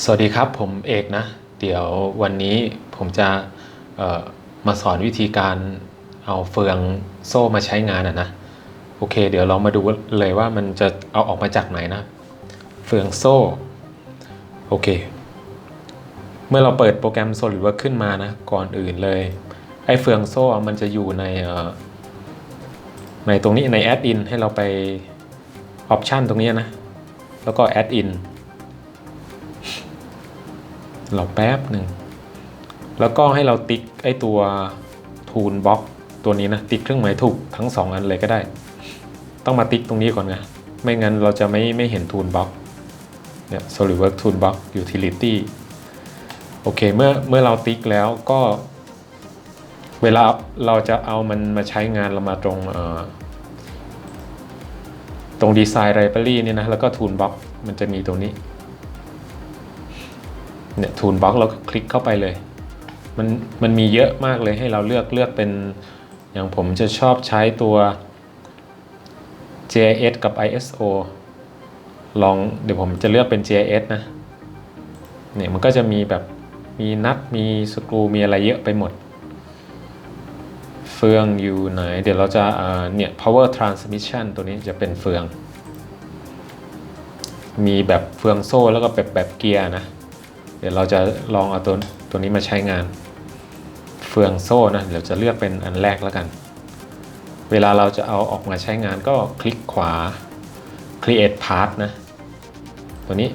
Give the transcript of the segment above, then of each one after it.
สวัสดีครับ ผมเอกนะ เดี๋ยววันนี้ผมจะมาสอนวิธีการเอาเฟืองโซ่มาใช้งานอะนะ โอเค เดี๋ยวเรามาดูเลยว่ามันจะเอาออกมาจากไหนนะ เฟืองโซ่ โอเค เมื่อเราเปิดโปรแกรม SolidWorks ขึ้นมานะ ก่อนอื่นเลย ไอ้เฟืองโซ่มันจะอยู่ในในตรงนี้ใน Add in ให้เราไป Option ตรงนี้นะ แล้วก็ Add in เราแป๊บหนึ่ง แล้วก็ให้เราติ๊กไอตัว Tool Box ตัวนี้นะ ติ๊กเครื่องหมายถูกทั้งสองอันเลยก็ได้ ต้องมาติ๊กตรงนี้ก่อนไงไม่งั้นเราจะไม่ไม่เห็น Tool Box เนี่ย SolidWorks Tool Box Utility โอเค เมื่อเมื่อเราติ๊กแล้วก็ เวลาเราจะเอามันมาใช้งานเรามาตรงตรง Design Library นี่ยนะ แล้วก็ Tool Box มันจะมีตรงนี้ เนี่ยทูลบ็อกเราคลิกเข้าไปเลย มันมันมีเยอะมากเลยให้เราเลือกเลือกเป็น อย่างผมจะชอบใช้ตัว JS กับ ISO ลองเดี๋ยวผมจะเลือกเป็น JS นะ เนี่ยมันก็จะมีแบบมีนัดมีสกรูมีอะไรเยอะไปหมด เฟืองอยู่ไหน เดี๋ยวเราจะอ่าเนี่ย power transmission ตัวนี้จะเป็นเฟือง มีแบบเฟืองโซ่แล้วก็แบบแบบเกียร์นะ เดี๋ยวเราจะลองเอาตัวตัวนี้มาใช้งาน เฟืองโซ่นะเดี๋ยวจะเลือกเป็นอันแรกแล้วกัน เวลาเราจะเอาออกมาใช้งานก็คลิกขวา create part นะ ตัวนี้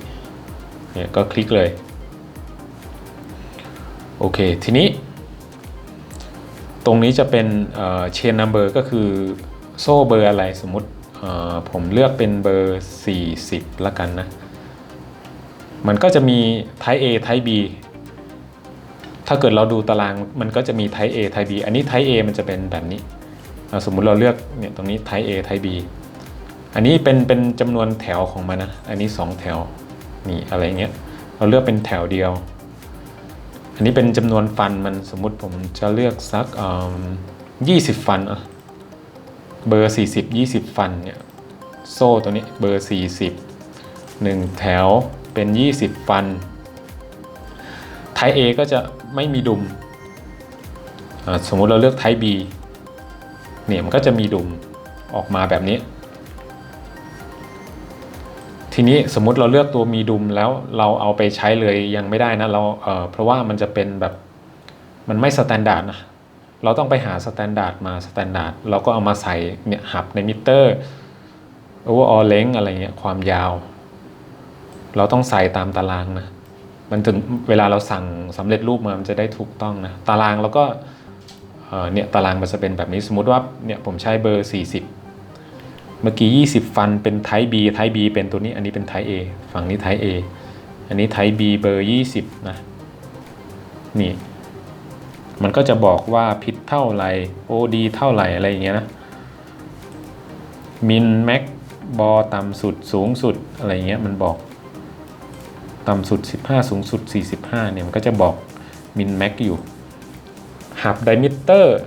เนี่ยก็คลิกเลย โอเค ทีนี้ ตรงนี้จะเป็นเอ่อ chain number ก็คือโซ่เบอร์อะไรสมมติผมเลือกเป็นเบอร์ 40ละกันนะ มันก็จะมี Type A Type B ถ้าเกิดเราดูตารางมันก็จะมี Type A Type B อันนี้ Type A มันจะเป็นแบบนี้ สมมุติเราเลือกเนี่ยตรงนี้ Type A Type B อันนี้เป็นเป็นจำนวนแถวของมันนะ อันนี้ 2 แถวนี่อะไรเงี้ย เราเลือกเป็นแถวเดียว อันนี้เป็นจำนวนฟันมันสมมุติผมจะเลือกสักยี่สิบฟันอะเบอร์ 40 20 ฟันเนี่ยโซ่ตัวนี้เบอร์ 40 1 แถว เป็น 20 ฟัน ไท A ก็จะไม่มีดุม สมมุติเราเลือกไท B เนี่ยมันก็จะมีดุมออกมาแบบนี้ ทีนี้สมมุติเราเลือกตัวมีดุมแล้วเราเอาไปใช้เลยยังไม่ได้นะเราเเพราะว่ามันจะเป็นแบบมันไม่สแตนดาร์ดนะเราต้องไปหาสแตนดาร์ดมาสแตนดาร์ดเราก็เอามาใส่เนี่ยหับในมิเตอร์ overall length อะไรเงี้ยความยาว เราต้องใส่ตามตารางนะ มันถึงเวลาเราสั่งสำเร็จรูปมา มันจะได้ถูกต้องนะ ตารางแล้วก็เอ่อเนี่ยตารางมันจะเป็นแบบนี้ สมมุติว่าเนี่ยผมใช้เบอร์ 40 เมื่อกี้ 20 ฟันเป็นไทป์ B ไทป์ B เป็นตัวนี้ อันนี้เป็นไทป์ A ฝั่งนี้ไทป์ A อันนี้ไทป์ B เบอร์ 20 นะ นี่ มันก็จะบอกว่าพิษเท่าไหร่ OD เท่าไหร่อะไรอย่างเงี้ยนะ มินแม็กบอต่ำสุดสูงสุดอะไรเงี้ยมันบอก ต่ำสุด 15 สูงสุด 45 เนี่ยมันก็จะบอกมินแม็กอยู่หับไดมิเตอร์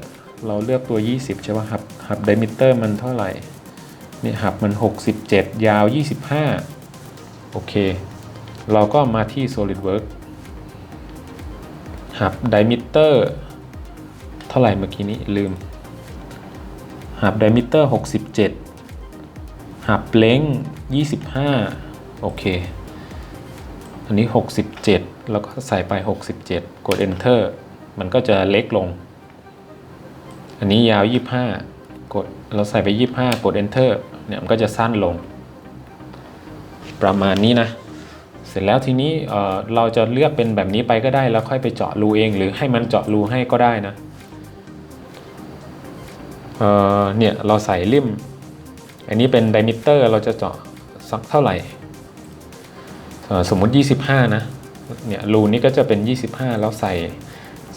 เราเลือกตัว 20 ใช่ป่ะหับหับไดมิเตอร์มันเท่าไหร่เนี่ยหับมัน 67 ยาว 25 โอเค เราก็มาที่ SolidWorks หับไดมิเตอร์เท่าไหร่เมื่อกี้นี้ลืม หับไดมิเตอร์ 67 หับเล้ง25 โอเค อันนี้ 67 แล้วก็ใส่ไป 67 กด enter มันก็จะเล็กลง อันนี้ยาว 25 กดเราใส่ไป 25 กด enter เนี่ยมันก็จะสั้นลง ประมาณนี้นะ เสร็จแล้วทีนี้เอ่อเราจะเลือกเป็นแบบนี้ไปก็ได้ แล้วค่อยไปเจาะรูเอง หรือให้มันเจาะรูให้ก็ได้นะเเนี่ยเราใส่ริม อันนี้เป็นไดมิเตอร์เราจะเจาะสักเท่าไหร่ สมมุติ 25 นะ เนี่ยรูนี้ก็จะเป็น 25 แล้วใส่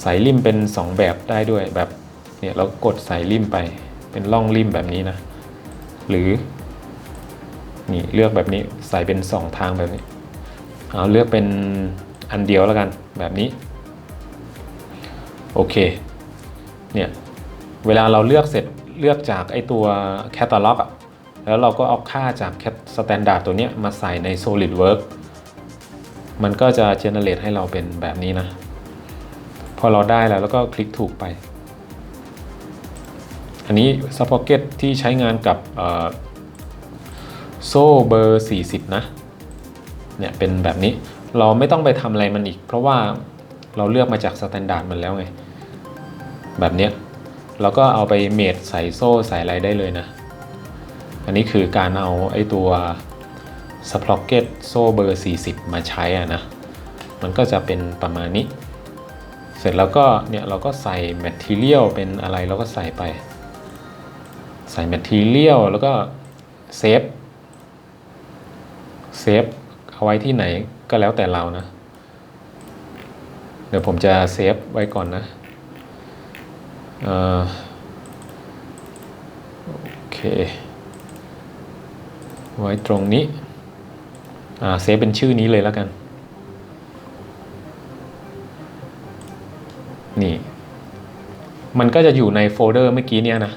ใส่ริมเป็น 2 แบบได้ด้วยแบบ เนี่ยเรากดใส่ริมไป เป็นร่องริมแบบนี้นะ หรือ นี่เลือกแบบนี้ใส่เป็น 2 ทางแบบนี้ เอาเลือกเป็นอันเดียวแล้วกันแบบนี้ โอเค เนี่ย เวลาเราเลือกเสร็จเลือกจากไอตัวแคตตาล็อกอะแล้วเราก็เอาค่าจากแคตสแตนดาร์ดตัวนี้มาใส่ใน SolidWorks มันก็จะ generate ให้เราเป็นแบบนี้นะ พอเราได้แล้วแล้วก็คลิกถูกไป อันนี้ s u b p o c k e t ที่ใช้งานกับโซ่เบอร์ 40 นะ เนี่ยเป็นแบบนี้ เราไม่ต้องไปทำอะไรมันอีก เพราะว่าเราเลือกมาจากสแตนดาร์ดมันแล้วไง แบบเนี้ยเราก็เอาไปเมดใส่โซ่ใส่อะไรได้เลยนะ อันนี้คือการเอาไอ้ตัว สปร็อกเก็ตโซ่เบอร์ 40 มาใช้อะนะ มันก็จะเป็นประมาณนี้ เสร็จแล้วก็เนี่ยเราก็ใส่ Material เป็นอะไรเราก็ใส่ไป ใส่ Material แล้วก็เซฟ เซฟเอาไว้ที่ไหนก็แล้วแต่เรานะ เดี๋ยวผมจะเซฟไว้ก่อนนะเออโอเค ไว้ตรงนี้ เซฟเป็นชื่อนี้เลยแล้วกัน นี่ มันก็จะอยู่ในโฟลเดอร์เมื่อกี้เนี่ยนะ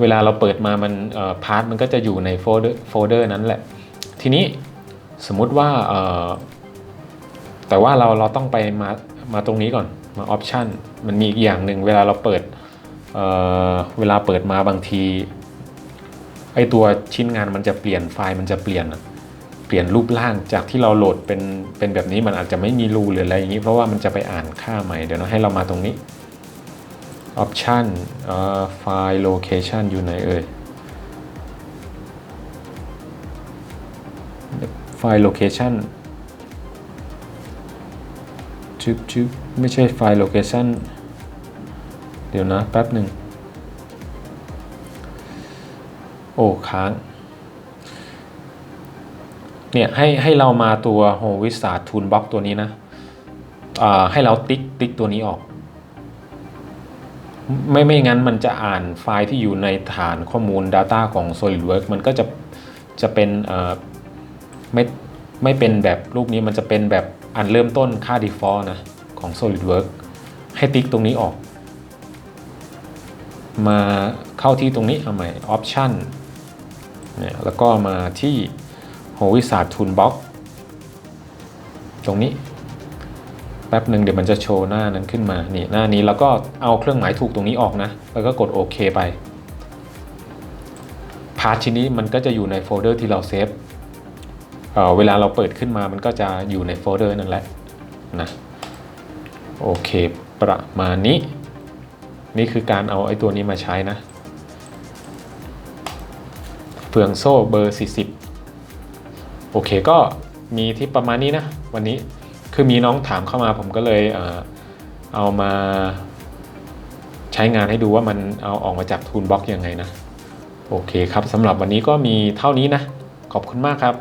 เวลาเราเปิดมามันพาร์ทมันก็จะอยู่ในโฟลเดอร์โฟลเดอร์นั้นแหละ ทีนี้สมมุติว่าแต่ว่าเราเราต้องไปมามาตรงนี้ก่อนมาออปชันมันมีอีกอย่างหนึ่งเวลาเราเปิดเเวลาเปิดมาบางทีไอตัวชิ้นงานมันจะเปลี่ยนไฟล์มันจะเปลี่ยน เปลี่ยนรูปร่างจากที่เราโหลดเป็นเป็นแบบนี้มันอาจจะไม่มีรูหรืออะไรอย่างนี้ เพราะว่ามันจะไปอ่านค่าใหม่เดี๋ยวนะให้เรามาตรงนี้ option เอ่อไฟล์ location อยู่ไหนเอ่ยไฟล์ location จึ๊บจึ๊บไม่ใช่ไฟล์ location เดี๋ยวนะ แป๊บหนึ่ง โอ้ ค้าง เนี่ยให้ให้เรามาตัว Home Wizard Toolbox ตัวนี้นะให้เราติ๊กติ๊กตัวนี้ออก ไม่ไม่งั้นมันจะอ่านไฟล์ที่อยู่ในฐานข้อมูล Data ของ SolidWorks มันก็จะจะเป็นเอ่อไม่ไม่เป็นแบบรูปนี้มันจะเป็นแบบอันเริ่มต้นค่า default นะของ SolidWorks ให้ติ๊กตรงนี้ออก มาเข้าที่ตรงนี้เอาใหม่ Option เนี่ยแล้วก็มาที่ h o w i z a r d Toolbox ตรงนี้แป๊บหนึ่งเดี๋ยวมันจะโชว์หน้านั้นขึ้นมา นี่หน้านี้แล้วก็เอาเครื่องหมายถูกตรงนี้ออกนะ แล้วก็กดโอเคไป พาร์ทชิ้นนี้มันก็จะอยู่ในโฟลเดอร์ที่เราเซฟเเวลาเราเปิดขึ้นมามันก็จะอยู่ในโฟลเดอร์นั่นแหละนะ โอเคประมาณนี้ นี่คือการเอาไอ้ตัวนี้มาใช้นะเฟืองโซ่เบอร์ 40 โอเคก็มีที่ประมาณนี้นะ วันนี้คือมีน้องถามเข้ามาผมก็เลยเอามาใช้งานให้ดูว่ามันเอาออกมาจากทูลบล็อกยังไงนะ โอเคครับสำหรับวันนี้ก็มีเท่านี้นะ ขอบคุณมากครับ